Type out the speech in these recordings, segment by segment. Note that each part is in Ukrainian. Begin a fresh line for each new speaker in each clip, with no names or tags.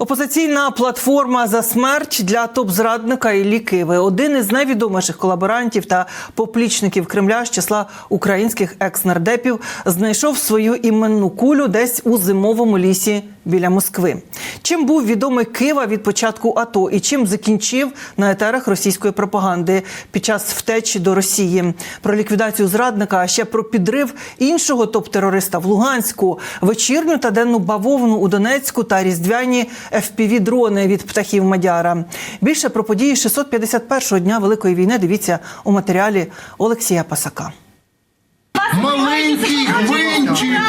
Опозиційна платформа за смерть для топ-зрадника Іллі Киви. Один із найвідоміших колаборантів та поплічників Кремля з числа українських екс-нардепів знайшов свою іменну кулю десь у зимовому лісі біля Москви. Чим був відомий Кива від початку АТО і чим закінчив на етерах російської пропаганди під час втечі до Росії? Про ліквідацію зрадника, а ще про підрив іншого топ-терориста в Луганську, вечірню та денну бавовну у Донецьку та різдвяні fpv дрони від птахів Мадяра. Більше про події 651-го дня Великої війни дивіться у матеріалі Олексія Пасака.
Маленький гвинчик!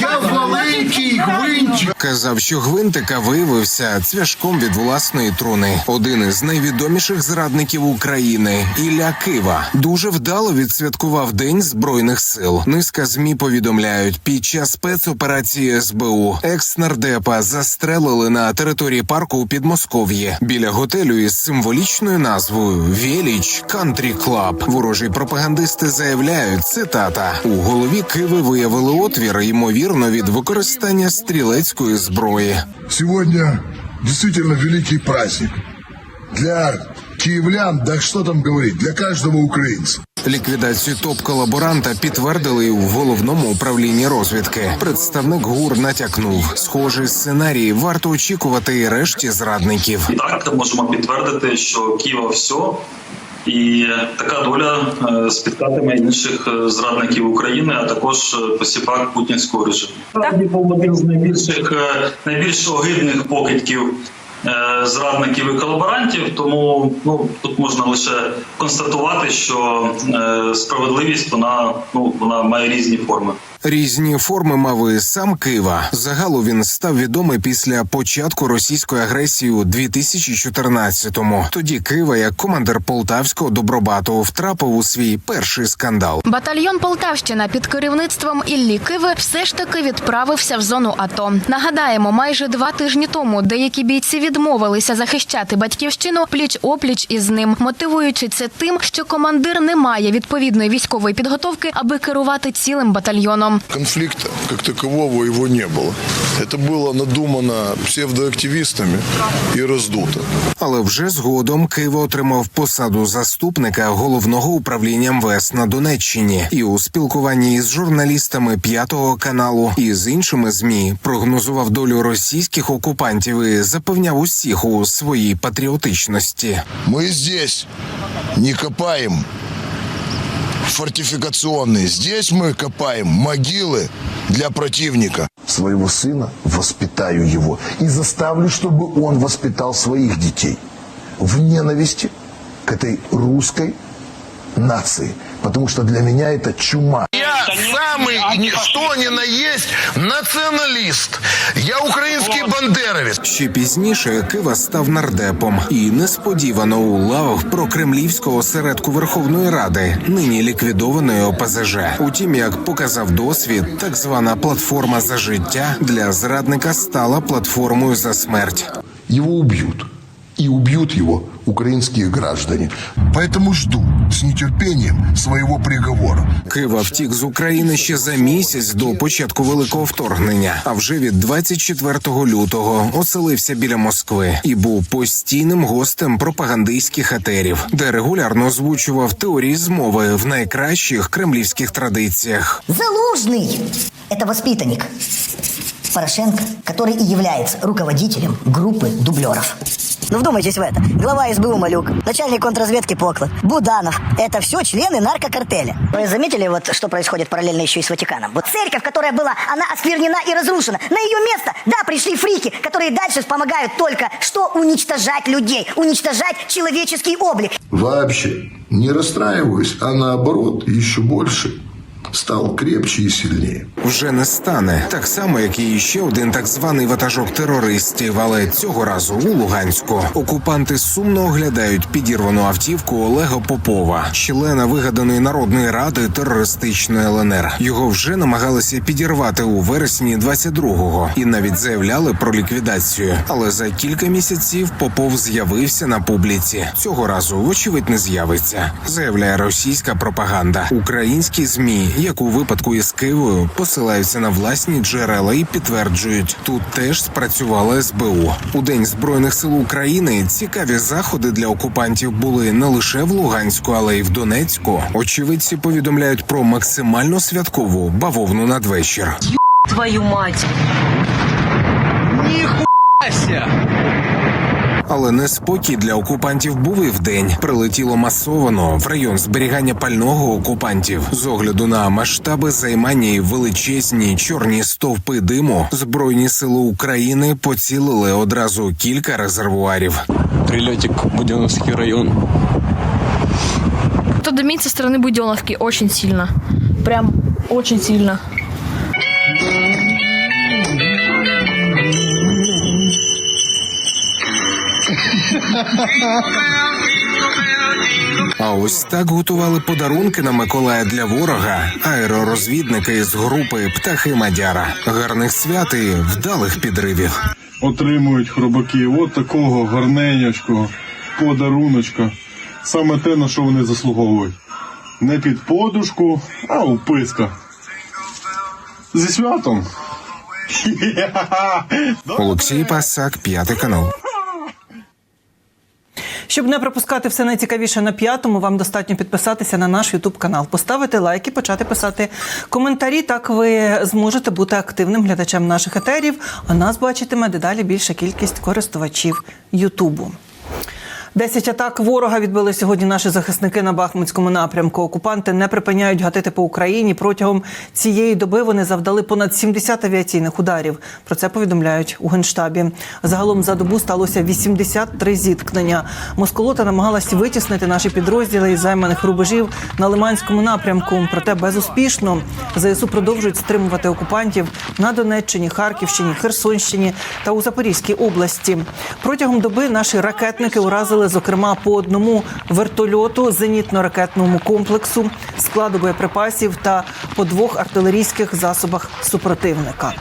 Я маленький гвинтик!
Казав, що гвинтика виявився цвяшком від власної труни. Один із найвідоміших зрадників України Ілля Кива дуже вдало відсвяткував День збройних сил. Низка змі повідомляють, під час спецоперації СБУ екс-нардепа застрелили на території парку у Підмосков'ї біля готелю із символічною назвою Вєліч Кантрі Клаб. Ворожі пропагандисти заявляють, цитата у голові Киви виявили отвір, ймовірно, від використання стрілецької зброї.
Сегодня действительно великий праздник. Для киевлян, да что там говорить, для каждого украинца.
Ліквідацію топ-колаборанта підтвердили і в головному управлінні розвідки. Представник ГУР натякнув, схожий сценарій варто очікувати і решті зрадників.
Так, можемо підтвердити, що Києва все. І така доля е, спіткатиме інших е, зрадників України, а також е, посіпак путінського режиму. Був один з найбільших е, найбільш огидних покидьків е, зрадників і колаборантів. Тому ну тут можна лише констатувати, що е, справедливість вона ну вона має різні форми.
Різні форми мав і сам Кива. Загалу він став відомий після початку російської агресії у 2014-му. Тоді Кива, як командир полтавського добробату, втрапив у свій перший скандал.
Батальйон Полтавщина під керівництвом Іллі Киви все ж таки відправився в зону АТО. Нагадаємо, майже два тижні тому деякі бійці відмовилися захищати батьківщину пліч опліч із ним, мотивуючи це тим, що командир не має відповідної військової підготовки, аби керувати цілим батальйоном.
Конфликта как такового его не было. Это было надумано псевдоактивистами и раздуто.
Але вже згодом Кива отримав посаду заступника головного управління МВС на Донеччині і у спілкуванні із журналістами п'ятого каналу і з іншими змі прогнозував долю російських окупантів і запевняв усіх у своїй патріотичності.
Мы здесь не копаем Фортификационные. Здесь мы копаем могилы для противника.
своего сына, воспитаю его и заставлю, чтобы он воспитал своих детей в ненависти к этой русской нации. Потому что для меня это чума.
Я самый, что ни на есть, националист. Я украинский бандеровец.
Ще пізніше Кива став нардепом і несподівано у лавах прокремлівського осередку Верховної Ради, нині ліквідованої ОПЗЖ. Утім, як показав досвід, так звана платформа за життя для зрадника стала платформою за смерть.
Его убьют И убьют его украинские граждане.
Поэтому жду с нетерпением своего приговора.
Кива втік з України ще за місяць до початку великого вторгнення. А вже від 24 лютого оселився біля Москви і був постійним гостем пропагандистських етерів, де регулярно озвучував теорії змови в найкращих кремлівських традиціях.
Залужный – это воспитанник Порошенко, который и является руководителем группы дублеров. Ну вдумайтесь в это. Глава СБУ Малюк, начальник контрразведки Поклад, Буданов. Это все члены наркокартеля. Вы заметили, вот что происходит параллельно еще и с Ватиканом? Вот церковь, которая была, она осквернена и разрушена. На ее место, да, пришли фрики, которые дальше помогают только что уничтожать людей, уничтожать человеческий облик.
Вообще не расстраиваюсь, а наоборот, еще больше стал крепче и сильнее.
Вже не стане так само, як і ще один так званий ватажок терористів. Але цього разу у Луганську окупанти сумно оглядають підірвану автівку Олега Попова, члена вигаданої народної ради терористичної ЛНР. Його вже намагалися підірвати у вересні 22-го і навіть заявляли про ліквідацію. Але за кілька місяців Попов з'явився на публіці. Цього разу, вочевидь, не з'явиться, заявляє російська пропаганда. Українські змі як у випадку із Києвою, посилаються на власні джерела і підтверджують, тут теж спрацювала СБУ. У День збройних сил України цікаві заходи для окупантів були не лише в Луганську, але й в Донецьку. Очевидці повідомляють про максимально святкову бавовну надвечір.
твою мать
Але неспокій для окупантів був і вдень. Прилетіло масовано в район зберігання пального окупантів. З огляду на масштаби займання і величезні чорні стовпи диму, збройні сили України поцілили одразу кілька резервуарів.
Прилетик Буденновский район.
Это дымит со стороны Буденовки очень сильно. Прям очень сильно.
А ось так готували подарунки на Миколая для ворога. Аеророзвідники з групи Птахи Мадяра. Гарних свят і вдалих підривів.
отримують хробаки от такого гарненького подаруночка. Саме те, на що вони заслуговують. Не під подушку, а у писка. Зі святом.
Олексій Пасак, п'ятий канал.
Щоб не пропускати все найцікавіше на п'ятому, вам достатньо підписатися на наш Ютуб канал, поставити лайк і почати писати коментарі. Так ви зможете бути активним глядачем наших етерів, а нас бачитиме дедалі більша кількість користувачів Ютубу. Десять атак ворога відбили сьогодні наші захисники на Бахмутському напрямку. Окупанти не припиняють гатити по Україні. Протягом цієї доби вони завдали понад 70 авіаційних ударів. Про це повідомляють у генштабі. Загалом за добу сталося 83 зіткнення. Москолота намагалась витіснити наші підрозділи із займаних рубежів на Лиманському напрямку. Проте безуспішно ЗСУ продовжують стримувати окупантів на Донеччині, Харківщині, Херсонщині та у Запорізькій області. Протягом доби наші ракетники уразили зокрема по одному вертольоту, зенітно-ракетному комплексу, складу боєприпасів та по двох артилерійських засобах супротивника.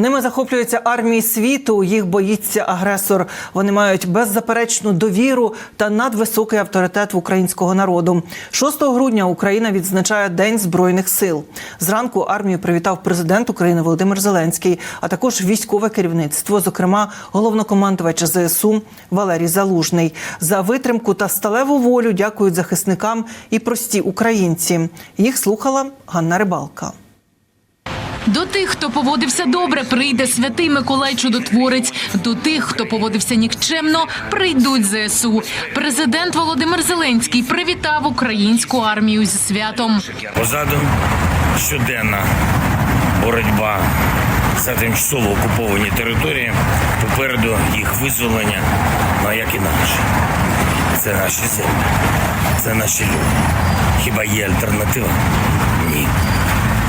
Ними захоплюються армії світу. Їх боїться агресор. Вони мають беззаперечну довіру та надвисокий авторитет в українського народу. 6 грудня Україна відзначає День збройних сил. Зранку армію привітав президент України Володимир Зеленський, а також військове керівництво, зокрема головнокомандувач ЗСУ Валерій Залужний. За витримку та сталеву волю дякують захисникам і прості українці. Їх слухала Ганна Рибалка.
До тих, хто поводився добре, прийде святий Миколай Чудотворець. До тих, хто поводився нікчемно, прийдуть ЗСУ. Президент Володимир Зеленський привітав українську армію зі святом.
Позаду щоденна боротьба за тимчасово окуповані території. Попереду їх визволення, ну як інакше. Це наші землі, це наші люди. Хіба є альтернатива?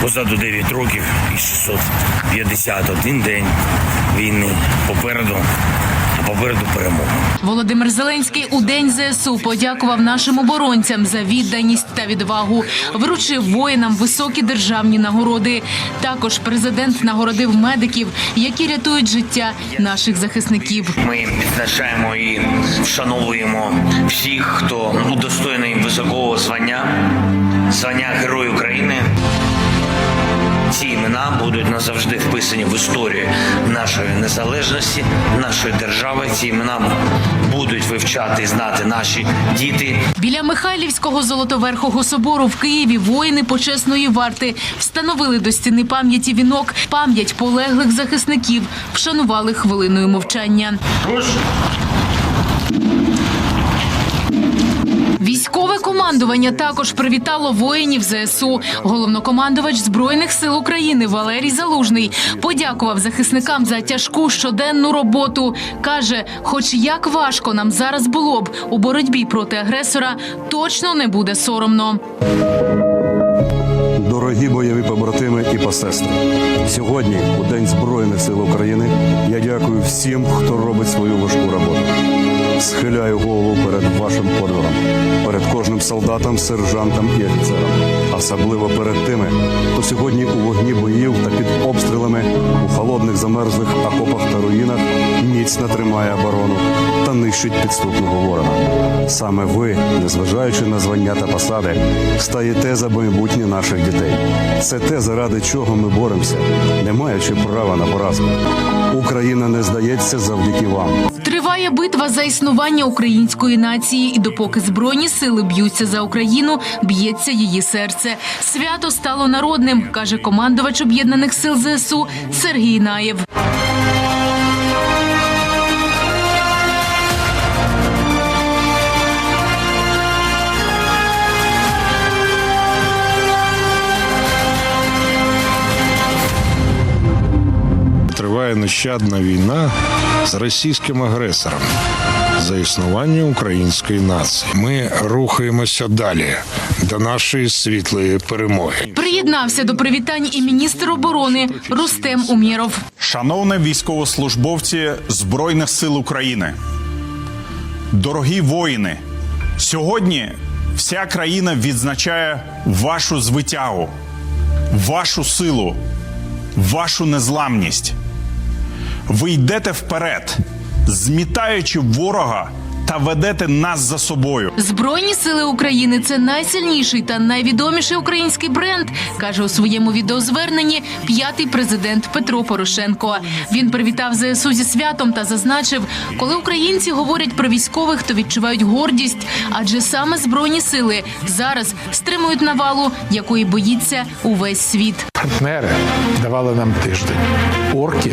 Позаду 9 років і 651 день війни. Попереду, попереду перемога.
Володимир Зеленський у день ЗСУ подякував нашим оборонцям за відданість та відвагу. Вручив воїнам високі державні нагороди. Також президент нагородив медиків, які рятують життя наших захисників.
Ми відзначаємо і вшановуємо всіх, хто удостоєний високого звання, звання Герой України. Ці імена будуть назавжди вписані в історію нашої незалежності, нашої держави. Ці імена будуть вивчати і знати наші діти.
Біля Михайлівського золотоверхого собору в Києві воїни почесної варти встановили до стіни пам'яті вінок. Пам'ять полеглих захисників вшанували хвилиною мовчання. Військове командування також привітало воїнів ЗСУ. Головнокомандувач збройних сил України Валерій Залужний подякував захисникам за тяжку щоденну роботу. каже, хоч як важко нам зараз було б у боротьбі проти агресора, точно не буде соромно.
Дорогі бойові побратими і посестри, сьогодні, у День Збройних сил України, я дякую всім, хто робить свою важку роботу. Схиляю голову перед вашим подвигом, перед кожним солдатом, сержантом і офіцером, особливо перед тими, хто сьогодні у вогні боїв та під обстрілами у холодних замерзлих окопах та руїнах міцно тримає оборону та нищить підступного ворога. Саме ви, незважаючи на звання та посади, стаєте за майбутнє наших дітей. Це те, заради чого ми боремося, не маючи права на поразку. Україна не здається завдяки вам.
Триває битва за існування української нації, і допоки збройні сили б'ються за Україну, б'ється її серце. Свято стало народним, каже командувач об'єднаних сил ЗСУ Сергій Наєв.
Триває нещадна війна з російським агресором за існування української нації. Ми рухаємося далі до нашої світлої перемоги.
Приєднався до привітань і міністр оборони Рустем Умєров.
Шановні військовослужбовці Збройних сил України, дорогі воїни, сьогодні вся країна відзначає вашу звитягу, вашу силу, вашу незламність. Ви йдете вперед, змітаючи ворога та ведете нас за собою.
Збройні сили України це найсильніший та найвідоміший український бренд, каже у своєму відеозверненні п'ятий президент Петро Порошенко. Він привітав ЗСУ зі святом та зазначив, коли українці говорять про військових, то відчувають гордість, адже саме збройні сили зараз стримують навалу, якої боїться увесь світ.
Партнери давали нам тиждень. Орки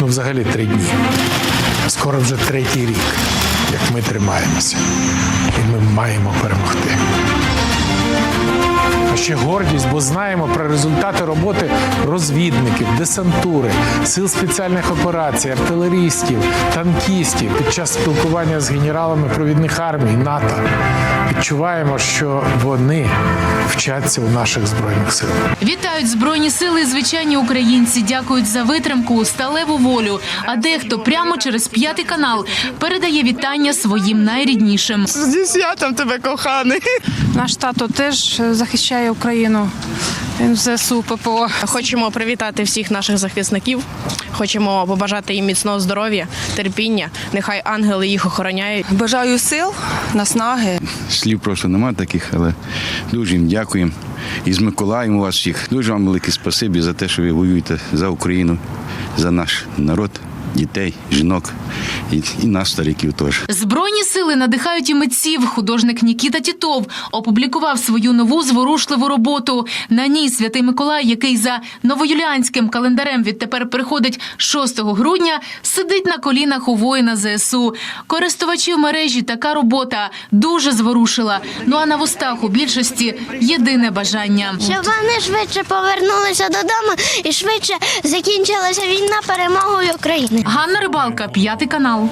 ну взагалі три дні. Скоро вже третій рік, як ми тримаємося, і ми маємо перемогти. А ще гордість, бо знаємо про результати роботи розвідників, десантури, сил спеціальних операцій, артилерістів, танкістів під час спілкування з генералами провідних армій НАТО. Відчуваємо, що вони вчаться у наших збройних силах.
Вітають збройні сили, і звичайні українці. Дякують за витримку, сталеву волю. А дехто прямо через п'ятий канал передає вітання своїм найріднішим.
Зі святом тебе, коханий. Наш тато теж захищає Україну. Він в ЗСУ ППО.
Хочемо привітати всіх наших захисників. Хочемо побажати їм міцного здоров'я, терпіння. Нехай ангели їх охороняють.
Бажаю сил, наснаги.
Слів просто немає таких, але дуже їм дякуємо. І з Миколаєм у вас всіх. Дуже вам велике спасибі за те, що ви воюєте за Україну, за наш народ, дітей, жінок і, і нас, стариків теж.
Збройні сили надихають і митців. Художник Нікіта Тітов опублікував свою нову зворушливу роботу. На ній святий Миколай, який за новоюліанським календарем відтепер приходить 6 грудня, сидить на колінах у воїна ЗСУ. Користувачів мережі така робота дуже зворушила. Ну а на вустах у більшості єдине бажання.
Щоб вони швидше повернулися додому і швидше закінчилася війна перемогою України.
Ганна Рибалка, п'ятий канал.